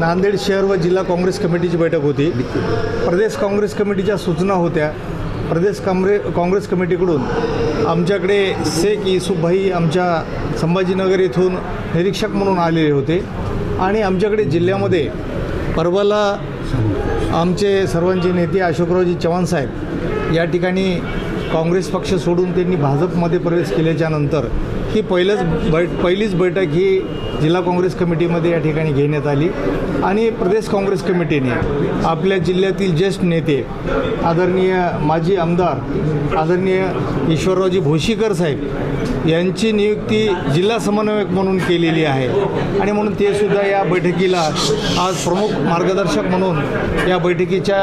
नांदेड शहर व जिल्हा काँग्रेस कमिटीची बैठक होती. प्रदेश काँग्रेस कमिटीच्या सूचना होत्या. प्रदेश काँग्रे काँग्रेस कमिटीकडून आमच्याकडे शेख युसुफभाई आमच्या संभाजीनगर येथून निरीक्षक म्हणून आलेले होते. आणि आमच्याकडे जिल्ह्यामध्ये परवाला आमचे सर्वांचे नेते अशोकरावजी चव्हाण साहेब या ठिकाणी काँग्रेस पक्ष सोडून त्यांनी भाजपमध्ये प्रवेश केल्याच्यानंतर ही पहिलंच बै पहिलीच बैठक ही जिल्हा काँग्रेस कमिटीमध्ये या ठिकाणी घेण्यात आली आणि प्रदेश काँग्रेस कमिटीने आपल्या जिल्ह्यातील ज्येष्ठ नेते आदरणीय माजी आमदार आदरणीय ईश्वररावजी भोशीकर साहेब यांची नियुक्ती जिल्हा समन्वयक म्हणून केलेली आहे. आणि म्हणून ते सुद्धा या बैठकीला आज प्रमुख मार्गदर्शक म्हणून या बैठकीच्या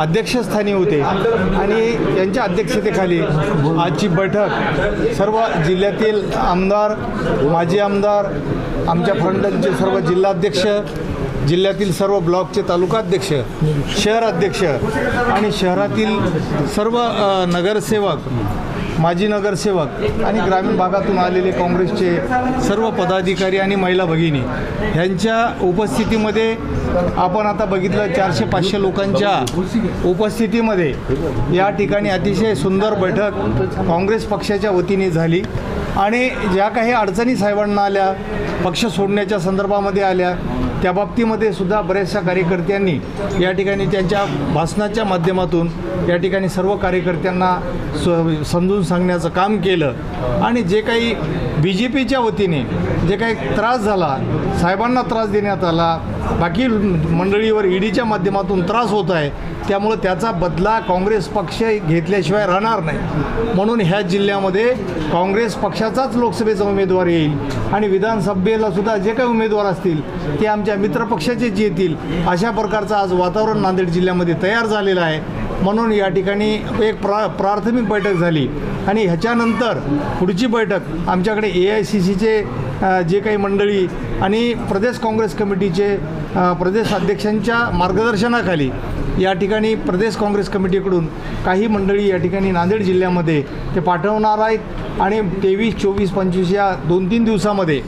अध्यक्षस्थानी होते. आणि यांच्या अध्यक्षतेखाली आजची बैठक सर्व जिल्ह्यातील आमदार माजी आमदार आमच्या फंडांचे सर्व जिल्हाध्यक्ष जिल्ह्यातील सर्व ब्लॉकचे तालुकाध्यक्ष शहराध्यक्ष आणि शहरातील सर्व नगरसेवक माजी नगरसेवक आणि ग्रामीण भागातून आलेले काँग्रेसचे सर्व पदाधिकारी आणि महिला भगिनी ह्यांच्या उपस्थितीमध्ये आपण आता बघितलं चारशे पाचशे लोकांच्या उपस्थितीमध्ये या ठिकाणी अतिशय सुंदर बैठक काँग्रेस पक्षाच्या वतीने झाली. आणि ज्या काही अडचणी साहेबांना आल्या पक्ष सोडण्याच्या संदर्भामध्ये आल्या त्या बाबतीमध्ये सुद्धा बऱ्याचशा कार्यकर्त्यांनी या ठिकाणी त्यांच्या भाषणाच्या माध्यमातून या ठिकाणी सर्व कार्यकर्त्यांना स समजून सांगण्याचं काम केलं. आणि जे काही बी जे पीच्या वतीने जे काही त्रास झाला साहेबांना त्रास देण्यात आला बाकी मंडळीवर ईडीच्या माध्यमातून त्रास होत आहे त्यामुळं त्याचा बदला काँग्रेस पक्ष घेतल्याशिवाय राहणार नाही. म्हणून ह्या जिल्ह्यामध्ये काँग्रेस पक्षाचाच लोकसभेचा उमेदवार येईल आणि विधानसभेला सुद्धा जे काही उमेदवार असतील ते आमच्या मित्रपक्षाचे जी येतील अशा प्रकारचं आज वातावरण नांदेड जिल्ह्यामध्ये तयार झालेलं आहे. म्हणून या ठिकाणी एक प्रा प्राथमिक बैठक झाली. आणि ह्याच्यानंतर पुढची बैठक आमच्याकडे ए आय सी सीचे जे काही मंडळी आणि प्रदेश काँग्रेस कमिटीचे प्रदेश अध्यक्षांच्या मार्गदर्शनाखाली या ठिकाणी प्रदेश काँग्रेस कमिटीकडून काही मंडळी या ठिकाणी नांदेड जिल्ह्यामध्ये ते पाठवणार आहेत. आणि तेवीस चोवीस पंचवीस या दोन तीन दिवसामध्ये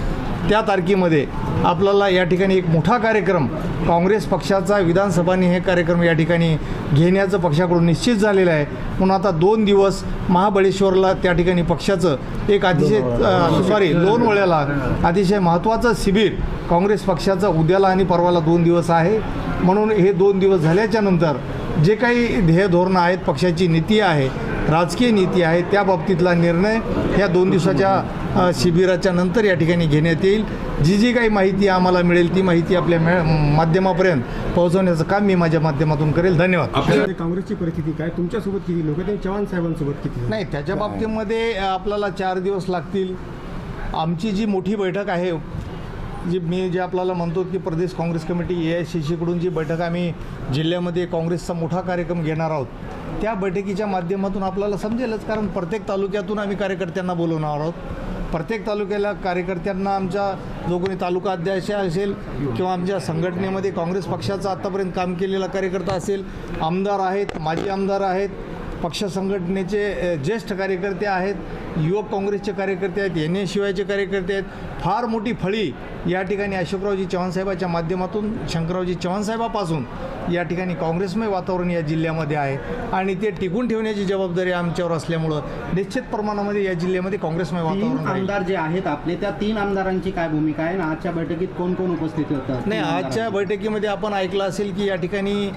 त्या तारखेमध्ये आपल्याला या ठिकाणी एक मोठा कार्यक्रम काँग्रेस पक्षाचा विधानसभाने हे कार्यक्रम या ठिकाणी घेण्याचं पक्षाकडून निश्चित झालेलं आहे. म्हणून आता दोन दिवस महाबळेश्वरला त्या ठिकाणी पक्षाचं एक अतिशय सॉरी लोणवळ्याला अतिशय महत्त्वाचं शिबिर काँग्रेस पक्षाचं उद्याला आणि परवाला दोन दिवस आहे. म्हणून हे दोन दिवस झाल्याच्यानंतर जे काही ध्येय धोरणं आहेत पक्षाची नीती आहे राजकीय नीती आहे त्या बाबतीतला निर्णय या दोन दिवसाच्या शिबिराच्या नंतर या ठिकाणी घेण्यात येईल. जी जी काही माहिती आम्हाला मिळेल ती माहिती आपल्या मे माध्यमापर्यंत पोहोचवण्याचं काम मी माझ्या माध्यमातून करेल. धन्यवाद. आपल्याकडे काँग्रेसची परिस्थिती काय? तुमच्यासोबत किती लोक ते चव्हाण साहेबांसोबत किती नाही त्याच्या बाबतीमध्ये आपल्याला चार दिवस लागतील. आमची जी मोठी बैठक आहे जी मी जे आपल्याला म्हणतो की प्रदेश Congress committee A I C सीकडून जी बैठक आम्ही जिल्ह्यामध्ये काँग्रेसचा मोठा कार्यक्रम घेणार आहोत त्या बैठकीच्या माध्यमातून आपल्याला समजेलच कारण प्रत्येक तालुक्यातून आम्ही कार्यकर्त्यांना बोलवणार आहोत. प्रत्येक तालुक्याला कार्यकर्त्यांना आमचा जो कोणी तालुका अध्यक्ष असेल किंवा आमच्या संघटनेमध्ये काँग्रेस पक्षाचा आत्तापर्यंत काम केलेला कार्यकर्ता असेल आमदार आहेत माजी आमदार आहेत पक्ष संघटनेचे ज्येष्ठ कार्यकर्ते आहेत युवक काँग्रेसचे कार्यकर्ते आहेत एन ए शिवायचे कार्यकर्ते आहेत फार मोठी फळी या ठिकाणी अशोकरावजी चव्हाणसाहेबाच्या माध्यमातून शंकररावजी चव्हाणसाहेबापासून या ठिकाणी काँग्रेसमय वातावरण या जिल्ह्यामध्ये आहे आणि ते टिकून ठेवण्याची जबाबदारी आमच्यावर असल्यामुळं निश्चित प्रमाणामध्ये या जिल्ह्यामध्ये काँग्रेसमय वातावरण. आमदार जे आहेत आपले त्या तीन आमदारांची काय भूमिका आहे आणि आजच्या बैठकीत कोण कोण उपस्थित होतं नाही आजच्या. बैठकीमध्ये आपण ऐकलं असेल की या ठिकाणी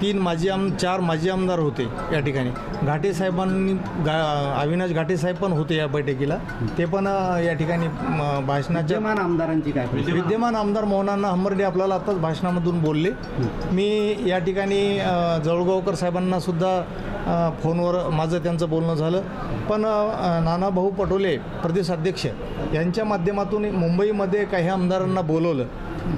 तीन माजी आम चार माजी आमदार होते या ठिकाणी. घाटे साहेबांनी गा अविनाश घाटे साहेब पण होते या बैठकीला. ते पण या ठिकाणी भाषणाच्या विद्यमान आमदारांची काय? विद्यमान आमदार मोहनांना हंबर्डे आपल्याला आताच भाषणामधून बोलले. मी या ठिकाणी जळगावकर साहेबांना सुद्धा फोनवर माझं त्यांचं बोलणं झालं. पण नानाभाऊ पटोले प्रदेश अध्यक्ष यांच्या माध्यमातून मुंबईमध्ये काही आमदारांना बोलवलं.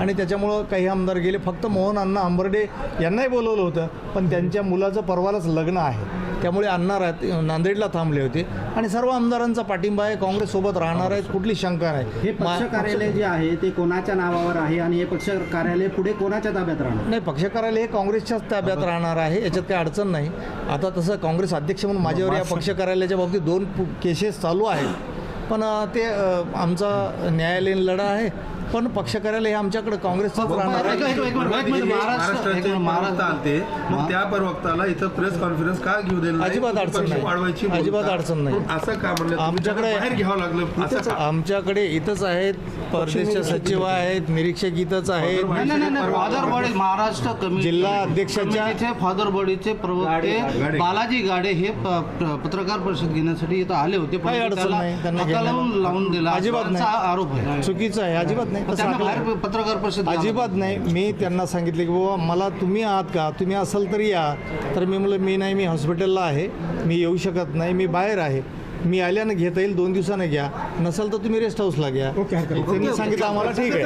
आणि त्याच्यामुळं काही आमदार गेले. फक्त मोहन अण्णा हंबर्डे यांनाही बोलवलं होतं. पण त्यांच्या मुलाचं परवालाच लग्न आहे. त्यामुळे अण्णा राहत नांदेडला थांबले होते. आणि सर्व आमदारांचा पाठिंबा आहे. काँग्रेससोबत राहणार आहेत. कुठली शंका नाही. हे पक्ष कार्यालय जे आहे ते कोणाच्या नावावर आहे आणि हे पक्ष कार्यालय पुढे कोणाच्या ताब्यात राहणार? नाही पक्ष कार्यालय हे काँग्रेसच्याच ताब्यात राहणार आहे. याच्यात काही अडचण नाही. आता तसं काँग्रेस अध्यक्ष म्हणून माझ्यावर या पक्ष कार्यालयाच्या बाबतीत दोन केसेस चालू आहेत. पण ते आमचा न्यायालयीन लढा आहे. पण पक्ष कार्यालय हे आमच्याकडे एक महाराष्ट्राचे मग त्या प्रवक्ताला इथं प्रेस कॉन्फरन्स का घेऊ नाही? अजिबात अडचण नाही. वाढवायची. अजिबात अडचण नाही. असं का म्हणलं आमच्याकडे- घ्यावं लागलं? आमच्याकडे इथंच आहेत परदेशचे सचिव आहेत निरीक्षक इथंच आहेत नाही नाही नाही फादर बॉडी महाराष्ट्र कमिटी जिल्हा अध्यक्षाच्या- फादर बॉडीचे प्रवक्ते. बालाजी गाडे हे पत्रकार परिषद घेण्यासाठी इथं आले होते. लावून लावून दिला अजिबात. आरोप आहे चुकीचं आहे अजिबात नाही पत्रकार परिषद अजिबात नाही. मी त्यांना सांगितले की बाबा मला तुम्ही आहात का? तुम्ही असाल तर या. तर मी म्हणलं मी नाही मी हॉस्पिटलला आहे. मी येऊ शकत नाही. मी बाहेर आहे. मी आल्यानं घेता येईल दोन दिवसानं घ्या. नसेल तर तुम्ही रेस्ट हाऊसला घ्या. त्यांनी सांगितलं आम्हाला ठीक आहे.